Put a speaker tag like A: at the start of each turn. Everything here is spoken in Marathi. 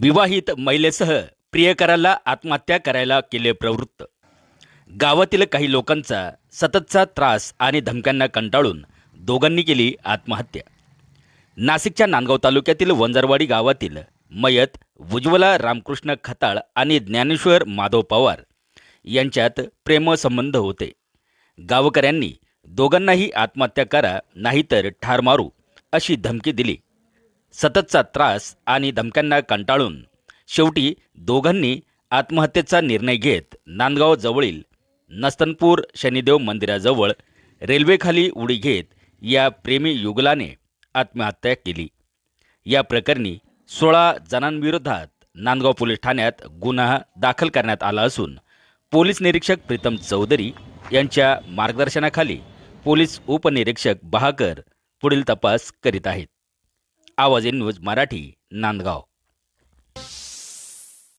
A: विवाहित महिलेसह प्रियकराला आत्महत्या करायला केले प्रवृत्त. गावातील काही लोकांचा सततचा त्रास आणि धमक्यांना कंटाळून दोघांनी केली आत्महत्या. नाशिकच्या नांदगाव तालुक्यातील वंजरवाडी गावातील मयत उज्ज्वला रामकृष्ण खताळ आणि ज्ञानेश्वर माधव पवार यांच्यात प्रेमसंबंध होते. गावकऱ्यांनी दोघांनाही आत्महत्या करा नाहीतर ठार मारू अशी धमकी दिली. सततचा त्रास आणि धमक्यांना कंटाळून शेवटी दोघांनी आत्महत्येचा निर्णय घेत नांदगाव जवळील नस्तनपूर शनिदेव मंदिराजवळ रेल्वेखाली उडी घेत या प्रेमी युगलाने आत्महत्या केली. या प्रकरणी सोळा जणांविरोधात नांदगाव पोलीस ठाण्यात गुन्हा दाखल करण्यात आला असून पोलीस निरीक्षक प्रीतम चौधरी यांच्या मार्गदर्शनाखाली पोलीस उपनिरीक्षक बहाकर पुढील तपास करीत आहेत. आवाज न्यूज मराठी नांदगाव.